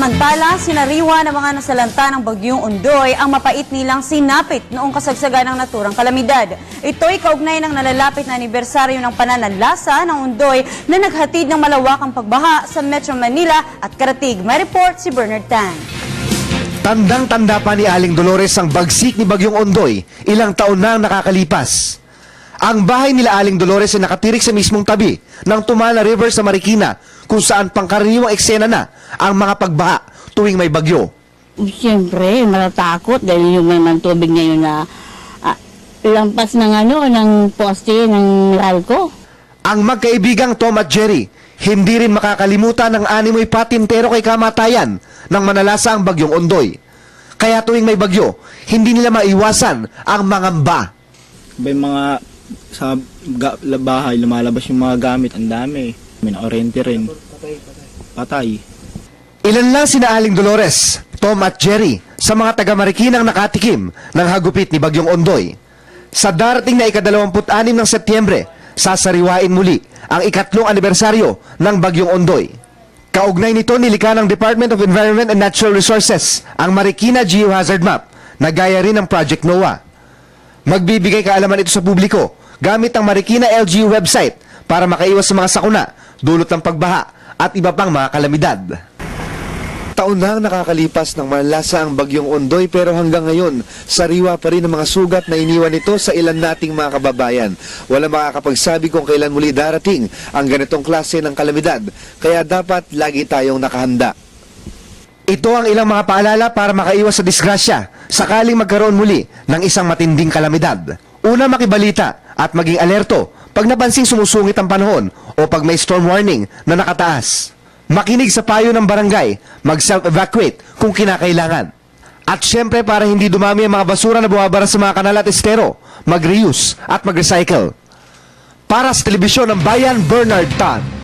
Samantala, sinariwa ng mga nasalanta ng bagyong Undoy ang mapait nilang sinapit noong kasagsagan ng naturang kalamidad. Ito'y kaugnay ng nalalapit na anibersaryo ng pananalasa ng Undoy na naghatid ng malawakang pagbaha sa Metro Manila at Karatig. May report si Bernard Tan. Tandang-tanda pa ni Aling Dolores ang bagsik ni Bagyong Ondoy ilang taon na nakakalipas. Ang bahay nila Aling Dolores ay nakatirik sa mismong tabi ng Tumala River sa Marikina kung saan pangkaraniwang eksena na ang mga pagbaha tuwing may bagyo. Siyempre, matatakot dahil yung may tubig ngayon na ah, lampas ng ano, ng poste ng ralco. Ang magkaibigang Tom at Jerry, hindi rin makakalimutan ng animoy patintero kay kamatayan nang manalasa ang bagyong Ondoy. Kaya tuwing may bagyo, hindi nila maiwasan ang mangamba. May mga sa ga, bahay lumalabas yung mga gamit, ang dami. May na-oriente rin. Patay. Ilan lang sina Aling Dolores, Tom at Jerry sa mga taga Marikinang nakatikim ng hagupit ni Bagyong Ondoy. Sa darating na ikadalawamput-anim ng Setyembre, sasariwain muli ang ikatlong anibersaryo ng Bagyong Ondoy. Kaugnay nito nilikha ng Department of Environment and Natural Resources ang Marikina Geohazard Map na gaya rin ng Project NOAA. Magbibigay kaalaman ito sa publiko gamit ang Marikina LGU website para makaiwas sa mga sakuna, dulot ng pagbaha at iba pang mga kalamidad. Taon na ang nakakalipas ng malasa ang bagyong Ondoy pero hanggang ngayon, sariwa pa rin ang mga sugat na iniwan nito sa ilan nating mga kababayan. Wala makakapagsabi kung kailan muli darating ang ganitong klase ng kalamidad, kaya dapat lagi tayong nakahanda. Ito ang ilang mga paalala para makaiwas sa disgrasya sakaling magkaroon muli ng isang matinding kalamidad. Una, makibalita at maging alerto pag napansing sumusungit ang panahon o pag may storm warning na nakataas. Makinig sa payo ng barangay, mag-self-evacuate kung kinakailangan. At syempre para hindi dumami ang mga basura na bumabara sa mga kanal at estero, mag-reuse at mag-recycle. Para sa telebisyon ng Bayan, Bernard Tan.